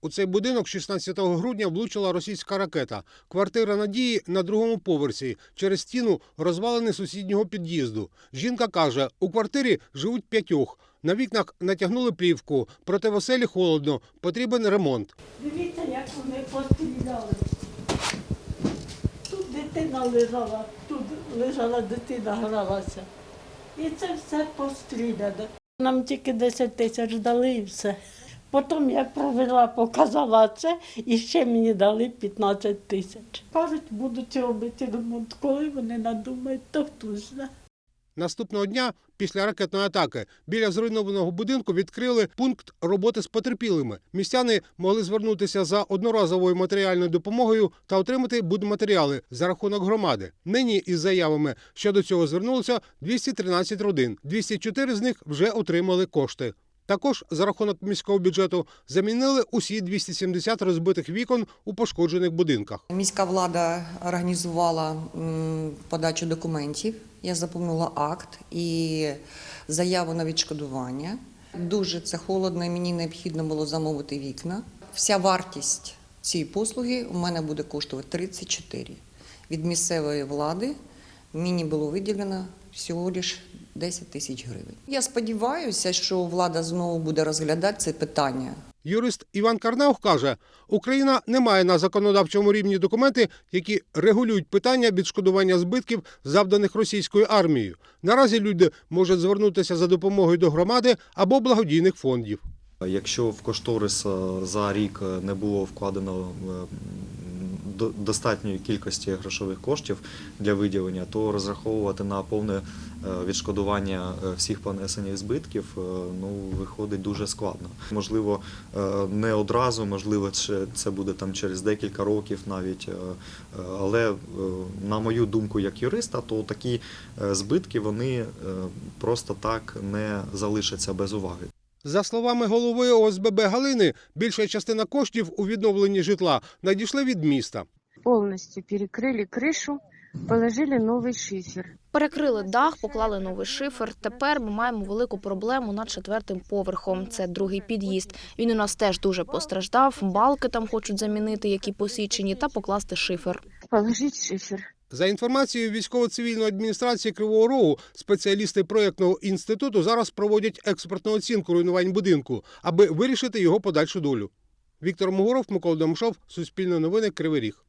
У цей будинок 16 грудня влучила російська ракета. Квартира Надії на другому поверсі. Через стіну розвалини сусіднього під'їзду. Жінка каже, у квартирі живуть п'ятьох. На вікнах натягнули плівку, проте в оселі холодно, потрібен ремонт. Дивіться, як вони постріляли. Тут дитина лежала, тут лежала дитина, гралася. І це все постріляно. Нам тільки 10 тисяч дали і все. Потім я провела, показала це і ще мені дали 15 тисяч. Кажуть, будуть робити ремонт. Коли вони надумають, то хто знає. Наступного дня, після ракетної атаки, біля зруйнованого будинку відкрили пункт роботи з потерпілими. Містяни могли звернутися за одноразовою матеріальною допомогою та отримати будматеріали за рахунок громади. Нині із заявами щодо цього звернулося 213 родин. 204 з них вже отримали кошти. Також за рахунок міського бюджету замінили усі 270 розбитих вікон у пошкоджених будинках. Міська влада організувала подачу документів. Я заповнила акт і заяву на відшкодування. Дуже це холодно, і мені необхідно було замовити вікна. Вся вартість цієї послуги у мене буде коштувати 34. Від місцевої влади мені було виділено всього лиш 10 тисяч гривень. Я сподіваюся, що влада знову буде розглядати це питання. Юрист Іван Карнаух каже, Україна не має на законодавчому рівні документи, які регулюють питання відшкодування збитків, завданих російською армією. Наразі люди можуть звернутися за допомогою до громади або благодійних фондів. Якщо в кошторис е, за рік е, не було вкладено е, достатньої кількості грошових коштів для виділення, то розраховувати на повне е, відшкодування е, всіх понесених збитків е, ну, виходить дуже складно. Можливо, не одразу, можливо, це- буде там через декілька років навіть. Але на мою думку, як юриста, то такі збитки вони просто так не залишаться без уваги. За словами голови ОСББ Галини, більша частина коштів у відновленні житла надійшли від міста. полностью перекрыли крышу, положили новый шифер. Перекрили дах, поклали новий шифер. Тепер ми маємо велику проблему над четвертим поверхом. Це другий під'їзд. Він у нас теж дуже постраждав. Балки там хочуть замінити, які посічені, та покласти шифер. Положить шифер. За інформацією військово-цивільної адміністрації Кривого Рогу, спеціалісти проєктного інституту зараз проводять експертну оцінку руйнувань будинку, аби вирішити його подальшу долю. Віктор Могоров, Микола Домшов, Суспільне новини, Кривий Ріг.